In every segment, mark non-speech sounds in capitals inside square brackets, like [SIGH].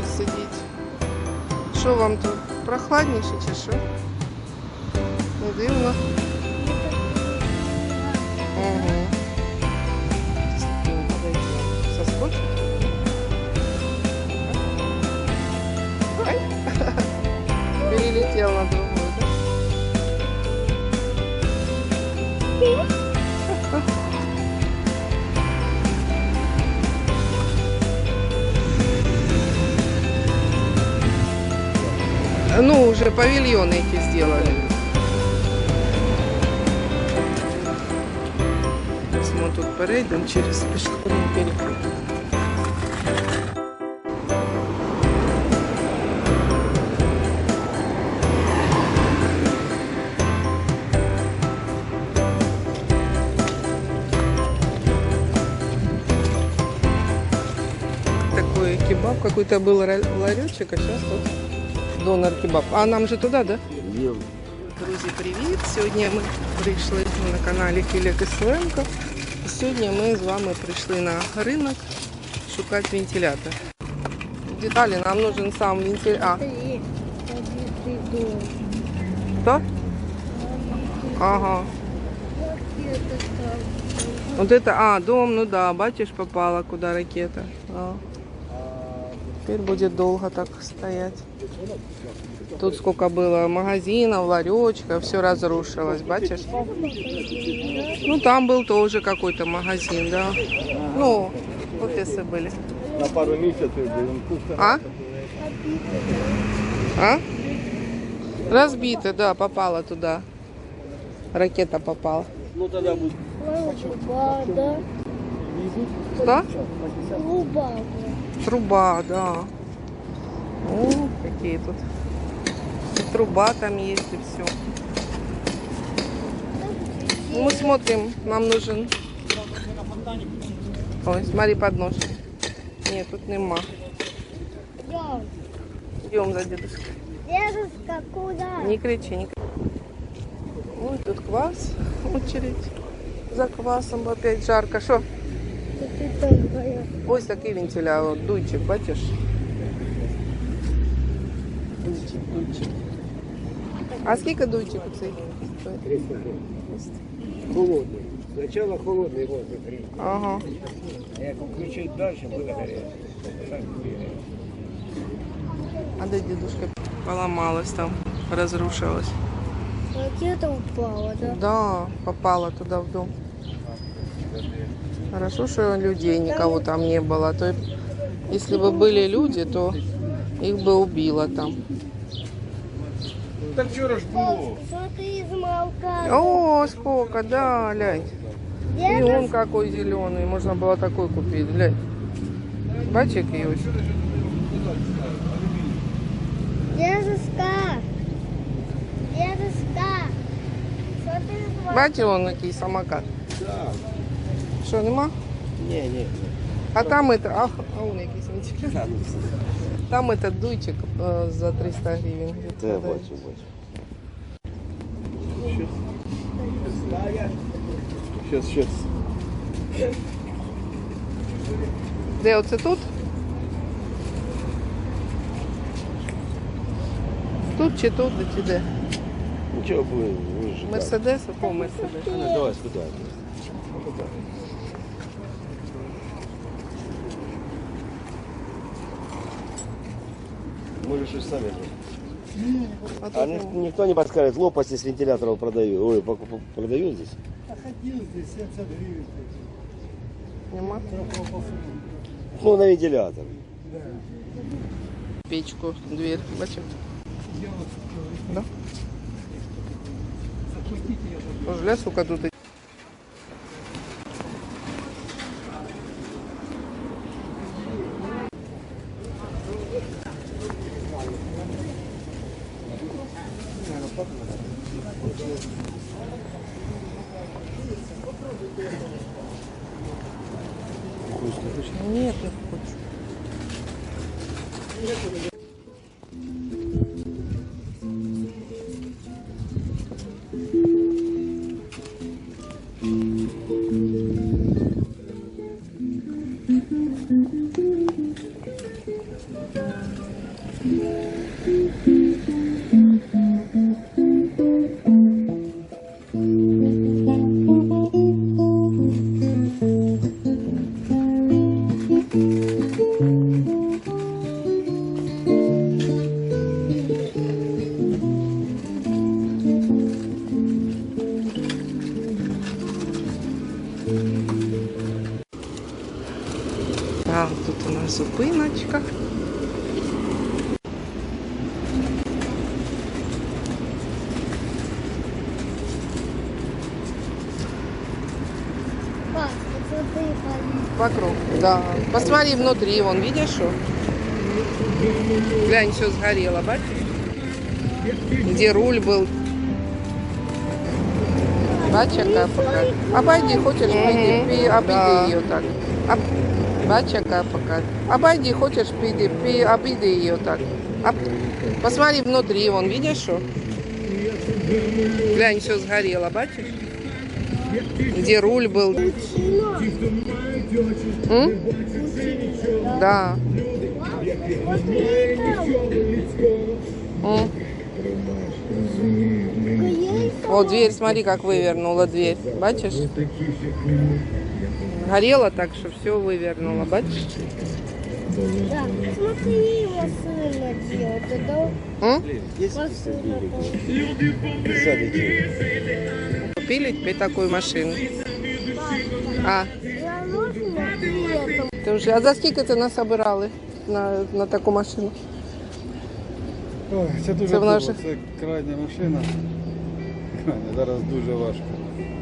хочуть сидіти. Що вам тут? Прохладніше чи що? Не дивно. Угу. Павильоны эти сделали. Сейчас мы тут перейдем через пешеходный переход. Кебаб какой-то был ларечек, а сейчас тут донор кебаб. А нам же туда, да? Друзі, привіт! Сьогодні ми прийшли на каналі Філія Кисленко. І Сьогодні ми з вами прийшли на ринок шукати вентилятор. Деталі нам нужен сам вентилятор. А, Три. Побитый дом. хто? Ага. Ракета там. Вот это, а, дом, ну да, бачишь, попала куда ракета. А. Теперь будет долго так стоять. Тут сколько было магазинов, ларечков, все разрушилось, бачишь? Ну, там был тоже какой-то магазин, да. Ну, офисы были. На пару місяців будемо кухня. А? А? Разбито, да, попала туда. Ракета попала. Ну тоді буде. Лубада. Что? Лубада. Труба, да. О, какие тут. И труба там есть и все. Мы смотрим, нам нужен. Ой, смотри под ножкой. Нет, тут нема. Идем. Идем за дедушкой. Дедушка, куда? Не кричи, не кричи. Ой, тут квас, очередь. За квасом опять жарко. Что? Ось такий вентилятор, дуйчик, бачиш? Дуйчик, дуйчик. А скільки дуйчик оцей? стоїть? Холодний. Спочатку холодний воздух гріє. Ага. А Як включить далі, буде гарячий. Так буде. А де дедушка? Поломалась там, разрушилась. Ракета упала, да? Да, попала туда в дом. Хорошо, что людей никого там не было. А То если бы были люди, то их бы убило там. Так вчора ж було. О, сколько, да, глянь. И он какой зеленый, можно было такой купить, глянь. Який ось. Дедушка. Дедушка. Бачиш, он який самокат. Так. Що, нема? Ні, ні. А там это, ах, а он якийсь вентилятор. Там этот дуйчик э, за 300 гривен. Це я бачу, бачу. Щас, щас. Де оце тут? Тут чи тут, чи де? Нічого буде. Мерседес, по Мерседес. Давай сюди. Щось самі. зробити. А А никто не подскажет, лопасти с вентиляторов продают. Ой, пок- пок- продают здесь? нема. Ну, на вентилятор. Печку, дверь, бачив? Да? Боже, сука, тут. нас зупиночка. Пап, посмотри, пап. Вокруг. Да. Посмотри внутри, вон, видишь, что? Глянь, все сгорело, бачишь? Где руль был. Бачиш, яка пока. Обойди, хочешь, піди, пі, обійди її так. Об... Бачиш, яка пока. Обойди, хочешь, піди, пі, обійди її так. Об... Посмотри внутри, вон, видишь, что? Глянь, все сгорело, бачишь? Где руль был. Пучино. М? Да. Смотри там. М. Есть Вот дверь, смотри, как вывернула дверь. Бачишь? Горело так, что все вывернуло. Бачишь? Да, смотри, машина делает. Это машина там. Купили теперь такую машину. А, ти вже, а за скільки ти насобирали на, на таку машину? Ой, це дуже Це в довго, наших- це крайня машина. Зараз дуже важко.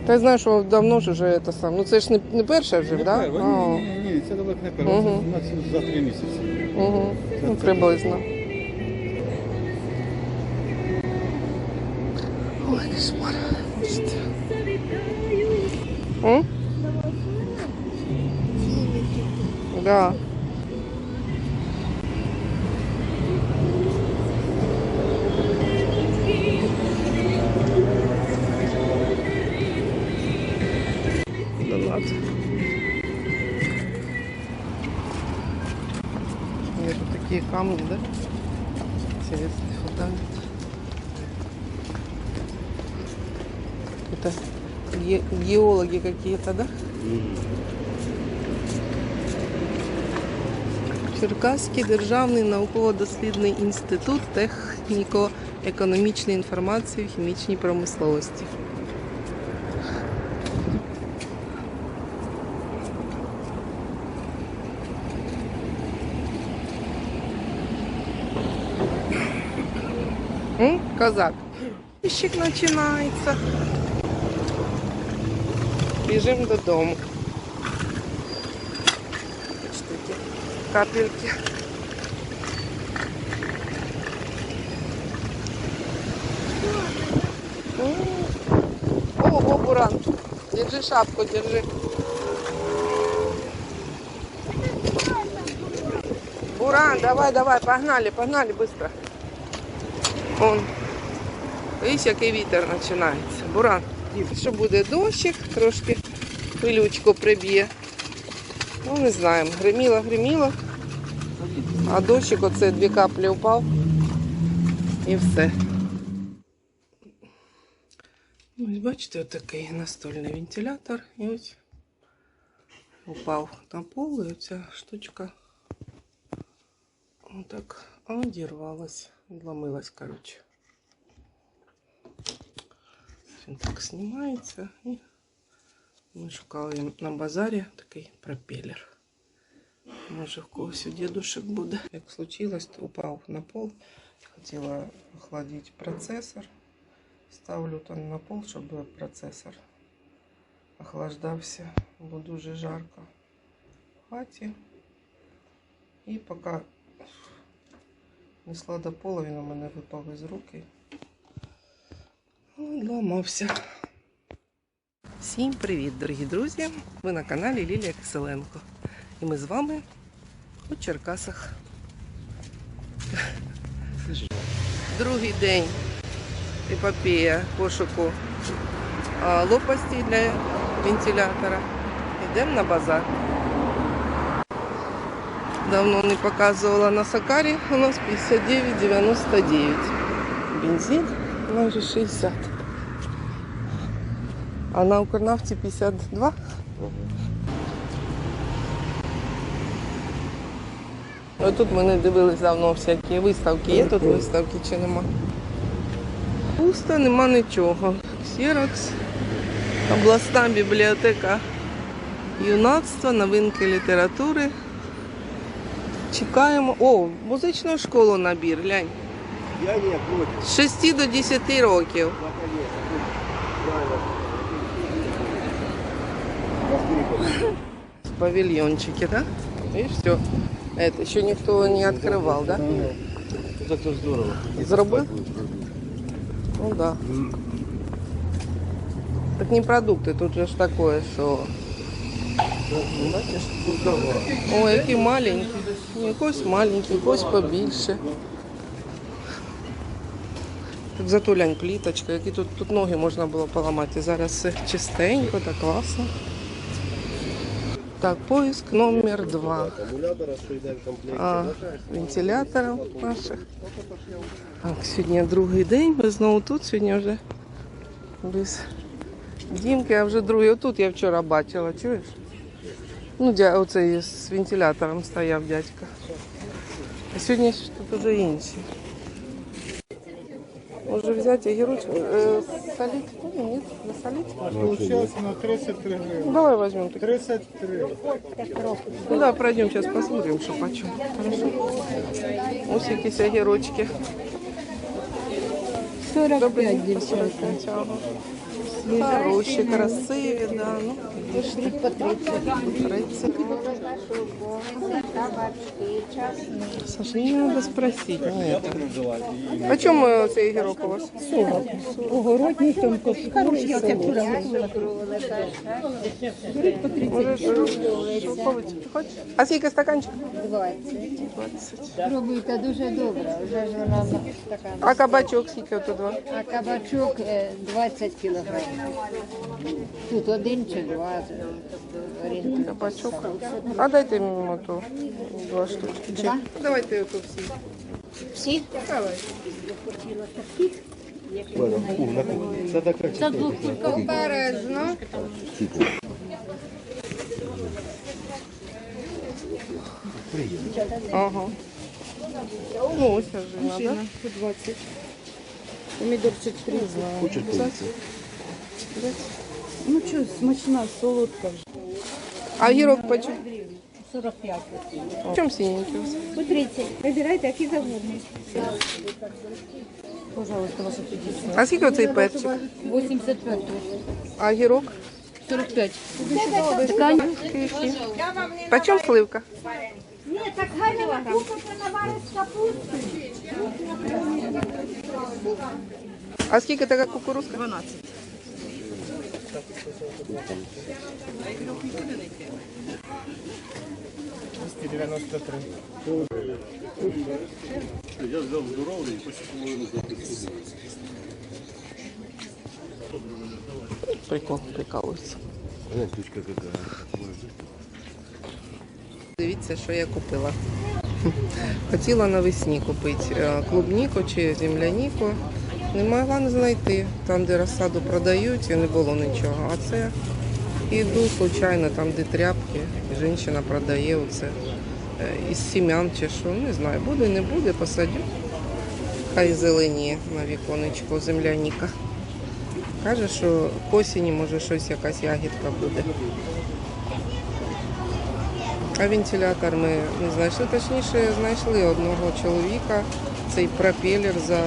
Ти знаєш, що давно ж вже це сам. Ну це ж не, не перша вже, Не так? перва, Да? Ні, ні, ні, ні, це далеко не перша. Мгм. Це ці- за три місяці. Угу. Ну, приблизно. Ой, кошмар. М? Да. Да ладно. Нет, вот такие камни, да? Интересный фундамент. Это ге- геологи какие-то, да? Черкаський державний науково-дослідний інститут техніко-економічної інформації в хімічній промисловості. М? Козак. Піщик починається. Біжимо додому. Бачите, які капельки. М. Ого, Буран. Держи шапку, держи. Буран, давай, давай, погнали, погнали быстро. Он. Видиш, який вітер починається. Буран. Що буде дощик, трошки пилючку приб'є. Ну, не знаємо. Гриміло, гриміло. А дощик оце дві каплі упав. І все. Ось бачите, отакий настольний вентилятор. І ось упав на пол, і оця штучка отак одірвалась, відломилась, коротше. Він так знімається і ми шукали на базарі такий пропелер. Може в когось у дідушек буде. Як случилось, то упав на пол. Хотіла охладити процесор. Ставлю там на пол, щоб процесор охлаждався. Було дуже жарко в хаті. І поки несла до пола, він у мене випав із руки. Ламався. Всім привіт, дорогі друзі! Ви на каналі Лілія Киселенко. І ми з вами у Черкасах. Другий день епопея пошуку лопасті для вентилятора. Йдемо на базар. Давно не показывала на Сакаре. У нас 59,99. Бензин майже 60. А на Укрнафті 52. Ось тут ми не дивились давно всякі виставки. Є тут виставки чи нема? Пусто, нема нічого. Ксерокс, обласна бібліотека юнацтва, новинки літератури. Чекаємо. О, музичну школу набір, глянь. Я не против. З 6 до 10 років. Да, конечно. Правильно. Раскрикивай. Павильончики, да? И все. Это еще никто не открывал, да? Зато здорово. Зробив? Ну да. Так не продукти, тут же ж такое, що. Бачиш? Ой, які маленькі. Ну, Якось маленький, якось побільше. Так зато лянь пліточка, які тут, тут ноги можна було поламати. Зараз все чистенько, так класно. Так, поиск номер два. А, вентиляторів наших. Так, сьогодні другий день. Ми знову тут. Сьогодні вже без Дімки, а вже другий. Отут я вчора бачила, чуєш? Ну, дя, оцей з вентилятором стояв дядька. А сьогодні тут вже. Може взяти огірочку, е, солить? Ні, ні, не солить. Получилось на 33 гривні. Ну, давай возьмем. такие. 33. Ну да, пройдем сейчас посмотрим, что почем. Хорошо. Ось якісь огірочки. 45 дівчатка. Хороші, красиві, да. Ну, пішли. По 30. 30. Табачки, часник. Саша, не надо спросить. Ну, это. Почем э, цей огірок у вас? Огородній тонкошкурий Може, шовковиці? Хочеш? А скільки стаканчик? 20. 20. Пробуйте дуже добре, вже ж вона така. А кабачок скільки ото два? А кабачок е, 20 кілограмів. Тут один чи два. тобто. Кабачок. А дайте мені ту два штучки. Чи? Давайте ото всі. Всі? Це так як Обережно. Ага. Ну, ось жина, да? 20. Помідорчик 30. Хочеш Ну що, смачна, солодка вже. А гірок почем? 45. В чому синенький? у вас? По 30. Вибирайте, які завгодно. Пожалуйста, ваша 50. А скільки оцей перчик? 85. А гірок? 45. Почем сливка? Ні, так гарно купити наварить капусту. А скільки така кукурузка? 12. 293. Я взяв здоровий і хочу половину записати. Прикол, прикалується. Дивіться, що я купила. [LAUGHS] Хотіла навесні купити е, клубніку чи земляніку. Не могла не знайти. Там, де розсаду продають, і не було нічого. А це іду случайно, там, де тряпки, жінка продає оце е, із сім'ян чи що. Не знаю, буде, не буде, посадю. Хай зелені на віконечко земляніка. Каже, що к осені може щось якась ягідка буде. А вентилятор ми не знайшли. Точніше, знайшли одного чоловіка. Цей пропелер за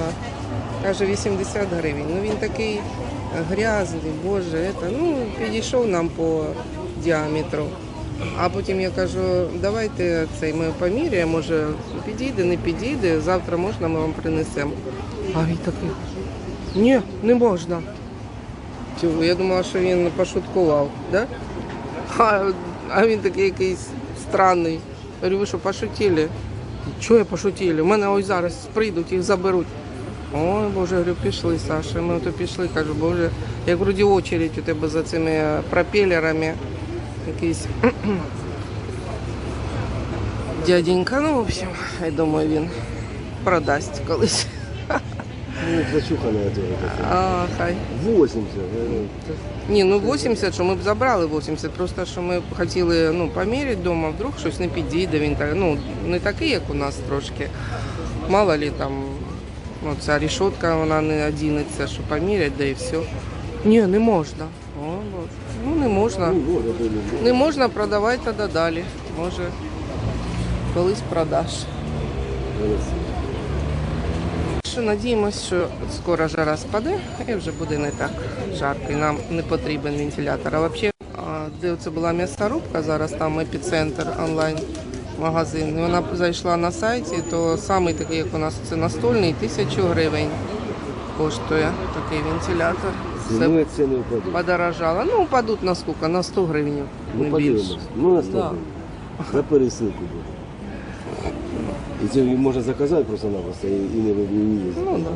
каже 80 гривень. Ну він такий грязний, боже, это, ну, підійшов нам по діаметру. А потім я кажу, давайте цей ми поміряємо, може підійде, не підійде, завтра можна, ми вам принесемо. А він такий, ні, не можна. Я думала, що він пошуткував, да? А, а він такий якийсь странний. Говорю, ви що пошутили? Чого я пошутили? У мене ось зараз прийдуть, їх заберуть. Ой, Боже, говорю, пішли, Саша. Ми ото пішли, кажу, Боже, як вроді очередь у тебе за цими пропелерами. Якийсь [CLEARS THROAT] дяденька. Ну, в общем, я думаю, він продасть колись. Ну, тоже. [LAUGHS] А, хай. 80. э, Ні, ну 80, що ми б забрали 80, просто що ми б хотіли ну, поміряти вдома, вдруг щось не підійде, він так, ну, не такий, як у нас трошки. Мало ли там, ну, ця рішотка, вона не одінеться, що поміряти, да і все. Ні, не можна. О, Боже. ну не можна. Ну, не- можна продавати тоді далі. Може, колись продаш. Що надіємось, що скоро жара спаде і вже буде не так жарко. І нам не потрібен вентилятор. А взагалі, де це була м'ясорубка, зараз там епіцентр онлайн. Магазин. І вона зайшла на сайті, то самий такий, як у нас це настольний, тисячу гривень коштує такий вентилятор. Все Зимой цены упадут. подорожало. Ну, упадуть на скільки? На 100 гривень. Ну, не подивимось. більше. Ну, на 100 Да. гривень. На пересилку буде. І це можна заказати просто-напросто і і не, не, не їздити. Ну, да.